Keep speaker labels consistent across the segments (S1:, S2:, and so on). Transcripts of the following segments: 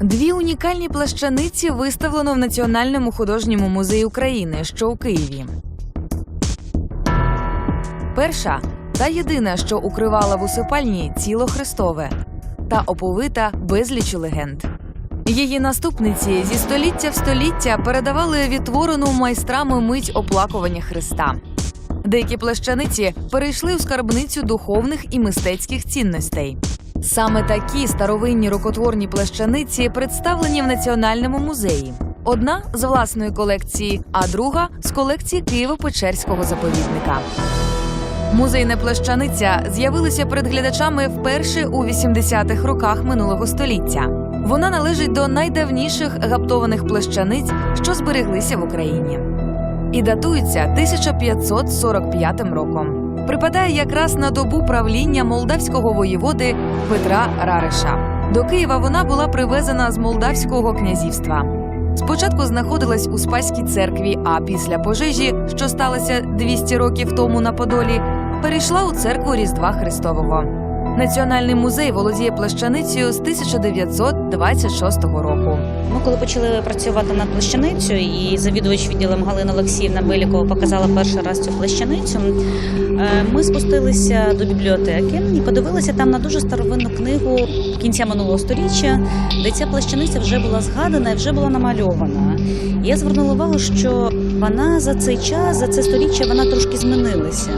S1: Дві унікальні плащаниці виставлено в Національному художньому музеї України, що у Києві. Перша та єдина, що укривала в усипальні тіло Христове та оповита безлічу легенд. Її наступниці зі століття в століття передавали відтворену майстрами мить оплакування Христа. Деякі плащаниці перейшли у скарбницю духовних і мистецьких цінностей. Саме такі старовинні рукотворні плащаниці представлені в Національному музеї. Одна з власної колекції, а друга з колекції Києво-Печерського заповідника. Музейна плащаниця з'явилася перед глядачами вперше у 80-х роках минулого століття. Вона належить до найдавніших гаптованих плащаниць, що збереглися в Україні, і датується 1545 роком. Припадає якраз на добу правління молдавського воєводи Петра Рариша. До Києва вона була привезена з молдавського князівства. Спочатку знаходилась у Спаській церкві, а після пожежі, що сталося 200 років тому на Подолі, перейшла у церкву Різдва Христового. Національний музей володіє плащаницею з 1926 року.
S2: Ми коли почали працювати над плащаницю, і завідувач відділом Галина Олексіївна Белікова показала перший раз цю плащаницю. е, Ми спустилися до бібліотеки і подивилися там на дуже старовинну книгу кінця минулого сторіччя, де ця плащаниця вже була згадана і вже була намальована. Я звернула увагу, що вона за цей час, за це сторіччя, вона трошки змінилася.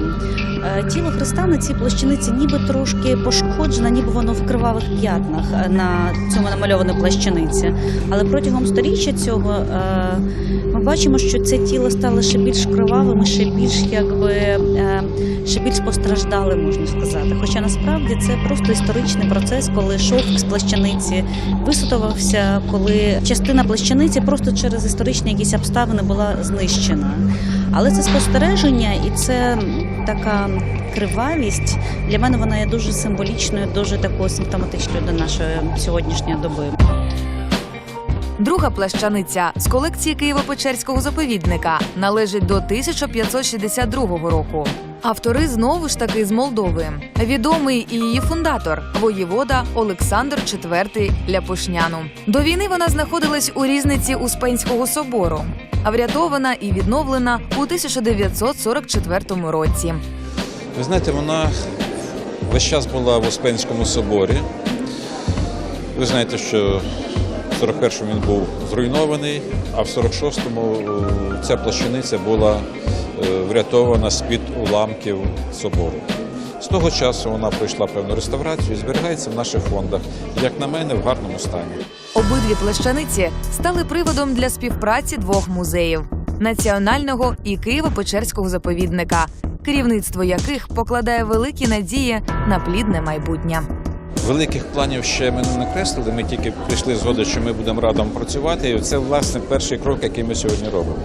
S2: Е, Тіло Христа на цій плащаниці ніби трошки пошкоджено, ніби воно в кривавих п'ятнах е, на цьому намальованій плащаниці. Але протягом сторіччя цього е, ми бачимо, що це тіло стало ще більш кривавим, ще більш якби ще більш постраждалим, можна сказати. Хоча насправді це просто історичний процес, коли шовк з плащаниці висутувався, коли частина плащаниці просто через історичні якісь обставини була знищена. Але це спостереження і це така кривавість для мене вона є дуже символічною, дуже такою симптоматичною до нашої сьогоднішньої доби.
S1: Друга плащаниця з колекції Києво-Печерського заповідника належить до 1562 року. Автори знову ж таки з Молдови. Відомий і її фундатор воєвода Олександр IV Ляпушняну. До війни вона знаходилась у різниці Успенського собору, врятована і відновлена у 1944 році.
S3: Ви знаєте, вона весь час була в Успенському соборі. Ви знаєте, що в 41-му він був зруйнований, а в 46-му е, ця плащаниця була е, врятована з-під уламків собору. З того часу вона пройшла певну реставрацію і зберігається в наших фондах, як на мене, в гарному стані.
S1: Обидві плащаниці стали приводом для співпраці двох музеїв національного і Києво-Печерського заповідника, керівництво яких покладає великі надії на плідне майбутнє.
S3: Великих планів ще ми не накреслили. Ми тільки прийшли згоди, що ми будемо радом працювати. І це власне перший крок, який ми сьогодні робимо.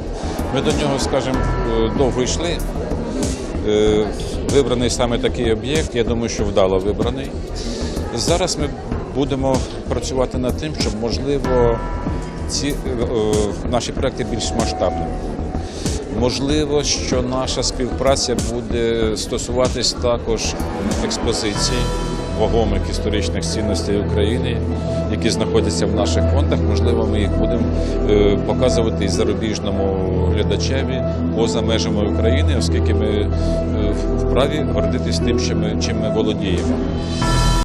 S3: Ми до нього, скажімо, е, довго йшли. Е, Вибраний саме такий об'єкт. Я думаю, що вдало вибраний. Зараз ми будемо працювати над тим, щоб можливо ці е, наші проекти більш масштабними. Можливо, що наша співпраця буде стосуватись також експозицій вагомих історичних цінностей України, які знаходяться в наших фондах. Можливо, ми їх будемо е, показувати і зарубіжному глядачеві поза межами України, оскільки ми е, вправі гордитись тим, що ми, чим ми володіємо.